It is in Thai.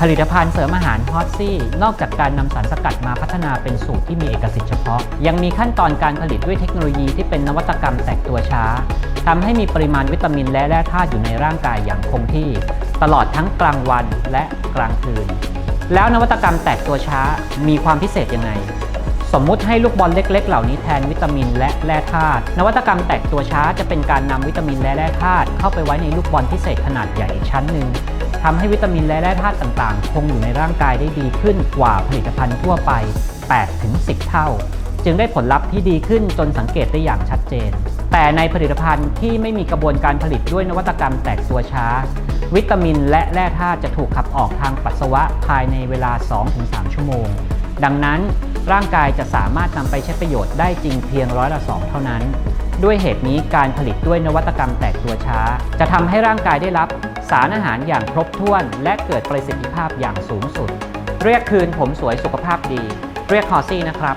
ผลิตภัณฑ์เสริมอาหารฮอตซี่นอกจากการนำสารสกัดมาพัฒนาเป็นสูตรที่มีเอกสิทธิ์เฉพาะ ยังมีขั้นตอนการผลิตด้วยเทคโนโลยีที่เป็นนวัตกรรมแตกตัวช้าทำให้มีปริมาณวิตามินและแร่ธาตุอยู่ในร่างกายอย่างคงที่ ตลอดทั้งกลางวันและกลางคืน แล้วนวัตกรรมแตกตัวช้ามีความพิเศษยังไง สมมุติให้ลูกบอลเล็ก ๆ เหล่านี้แทนวิตามินและแร่ธาตุนวัตกรรมแตกตัวช้าจะเป็นการนำวิตามินและแร่ธาตุเข้าไปไว้ในลูกบอลพิเศษขนาดใหญ่อีกชั้นหนึ่งทำให้วิตามินและแร่ธาตุต่างๆ คงอยู่ในร่างกายได้ดีขึ้นกว่าผลิตภัณฑ์ทั่วไป 8-10 เท่า จึงได้ผลลัพธ์ที่ดีขึ้นจนสังเกตได้อย่างชัดเจน แต่ในผลิตภัณฑ์ที่ไม่มีกระบวนการผลิตด้วยนวัตกรรมแตกตัวช้า วิตามินและแร่ธาตุจะถูกขับออกทางปัสสาวะภายในเวลา 2-3 ชั่วโมง ดังนั้น ร่างกายจะสามารถนำไปใช้ประโยชน์ได้จริงเพียงร้อยละสองเท่านั้น ด้วยเหตุนี้การผลิตด้วยนวัตกรรมแตกตัวช้า จะทำให้ร่างกายได้รับสารอาหารอย่างครบถ้วน และเกิดประสิทธิภาพอย่างสูงสุด เรียกคืนผมสวยสุขภาพดี เรียกคอซี่นะครับ